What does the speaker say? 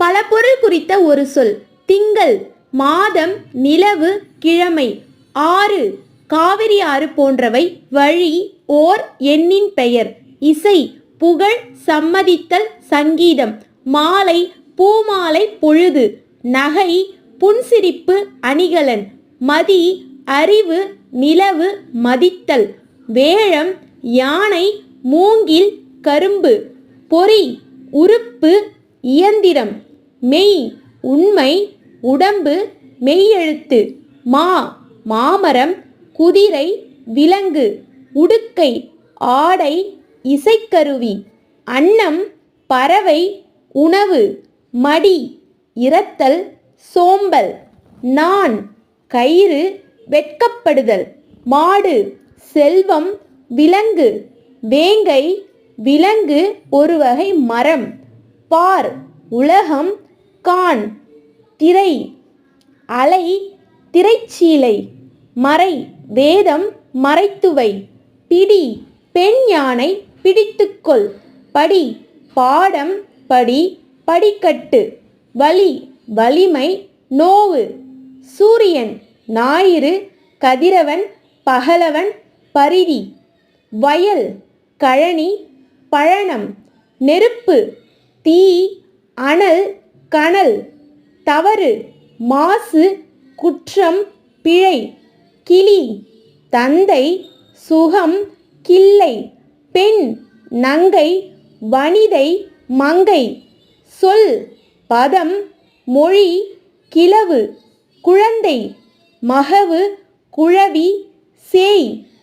பல பொருள் குறித்த ஒரு சொல். திங்கள் மாதம் நிலவு கிழமை. ஆறு காவிரி ஆறு போன்றவை வழி ஓர் எண்ணின் பெயர். இசை புகழ் சம்மதித்தல் சங்கீதம். மாலை பூமாலை பொழுது. நகை புன்சிரிப்பு அணிகலன். மதி அறிவு நிலவு மதித்தல். வேழம் யானை மூங்கில் கரும்பு. பொறி உறுப்பு இயந்திரம். மெய் உண்மை உடம்பு மெய்யெழுத்து. மா மாமரம் குதிரை விலங்கு உடுக்கை ஆடை இசைக்கருவி. அன்னம் பறவை உணவு மடி இரத்தல் சோம்பல். நான் கயிறு வெட்கப்படுதல். மாடு செல்வம் விலங்கு. வேங்கை விலங்கு ஒரு வகை மரம். பார் உலகம் கான் திரை அலை திரைச்சீலை மறை வேதம் மறைத்துவை பிடி பெண் யானை பிடித்துக்கொள் படி பாடம் படி படிக்கட்டு வலி வலிமை நோவு சூரியன் ஞாயிறு கதிரவன் பகலவன் பரிதி வயல் கழனி பழனம் நெருப்பு தீ அனல் கனல் தவறு மாசு குற்றம் பிழை கிளி தந்தை சுகம் கிள்ளை பெண் நங்கை வனிதை மங்கை சொல் பதம் மொழி கிளவு குழந்தை மகவு குழவி சேய்